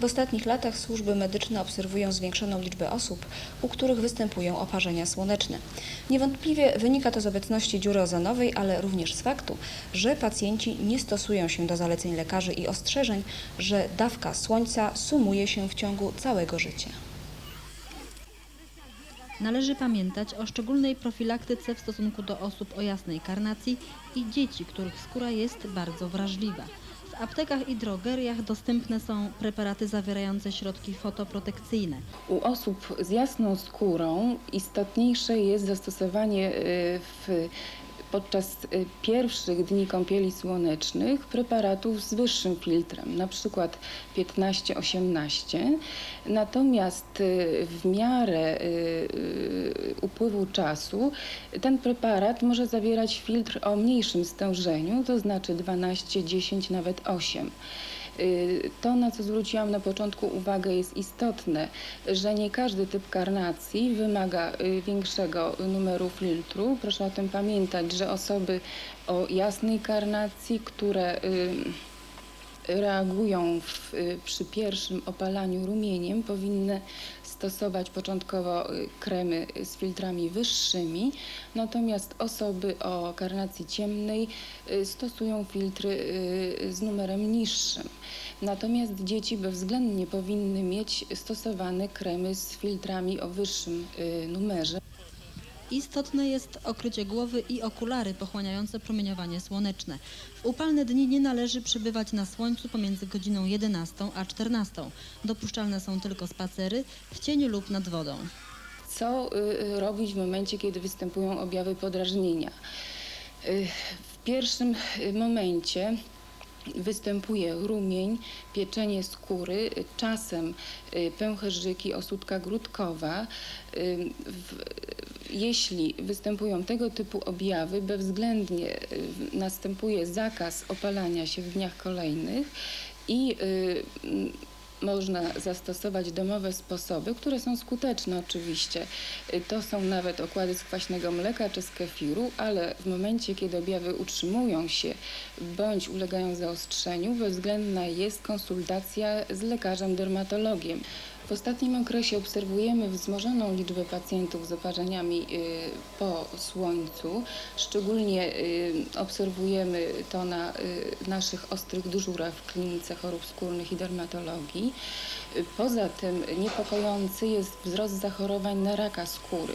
W ostatnich latach służby medyczne obserwują zwiększoną liczbę osób, u których występują oparzenia słoneczne. Niewątpliwie wynika to z obecności dziury ozonowej, ale również z faktu, że pacjenci nie stosują się do zaleceń lekarzy i ostrzeżeń, że dawka słońca sumuje się w ciągu całego życia. Należy pamiętać o szczególnej profilaktyce w stosunku do osób o jasnej karnacji i dzieci, których skóra jest bardzo wrażliwa. W aptekach i drogeriach dostępne są preparaty zawierające środki fotoprotekcyjne. U osób z jasną skórą istotniejsze jest zastosowanie y, w, podczas y, pierwszych dni kąpieli słonecznych preparatów z wyższym filtrem, na przykład 15-18. Natomiast y, w miarę y, upływu czasu ten preparat może zawierać filtr o mniejszym stężeniu, to znaczy 12, 10, nawet 8. Y, To, na co zwróciłam na początku uwagę, jest istotne, że nie każdy typ karnacji wymaga y, większego numeru filtru. Proszę o tym pamiętać, że osoby o jasnej karnacji, które y, reagują w, y, przy pierwszym opalaniu rumieniem, powinny stosować początkowo y, kremy z filtrami wyższymi, natomiast osoby o karnacji ciemnej y, stosują filtry y, z numerem niższym. Natomiast dzieci bezwzględnie powinny mieć stosowane kremy z filtrami o wyższym y, numerze. Istotne jest okrycie głowy i okulary pochłaniające promieniowanie słoneczne. W upalne dni nie należy przebywać na słońcu pomiędzy godziną 11 a 14. Dopuszczalne są tylko spacery w cieniu lub nad wodą. Co y, robić w momencie, kiedy występują objawy podrażnienia? Y, W pierwszym y, momencie występuje rumień, pieczenie skóry, y, czasem y, pęcherzyki, osódka grudkowa. Y, w- Jeśli występują tego typu objawy, bezwzględnie y, następuje zakaz opalania się w dniach kolejnych i y, można zastosować domowe sposoby, które są skuteczne oczywiście. Y, To są nawet okłady z kwaśnego mleka czy z kefiru, ale w momencie, kiedy objawy utrzymują się bądź ulegają zaostrzeniu, bezwzględna jest konsultacja z lekarzem dermatologiem. W ostatnim okresie obserwujemy wzmożoną liczbę pacjentów z oparzeniami y, po słońcu. Szczególnie y, obserwujemy to na y, naszych ostrych dyżurach w klinice chorób skórnych i dermatologii. Poza tym niepokojący jest wzrost zachorowań na raka skóry.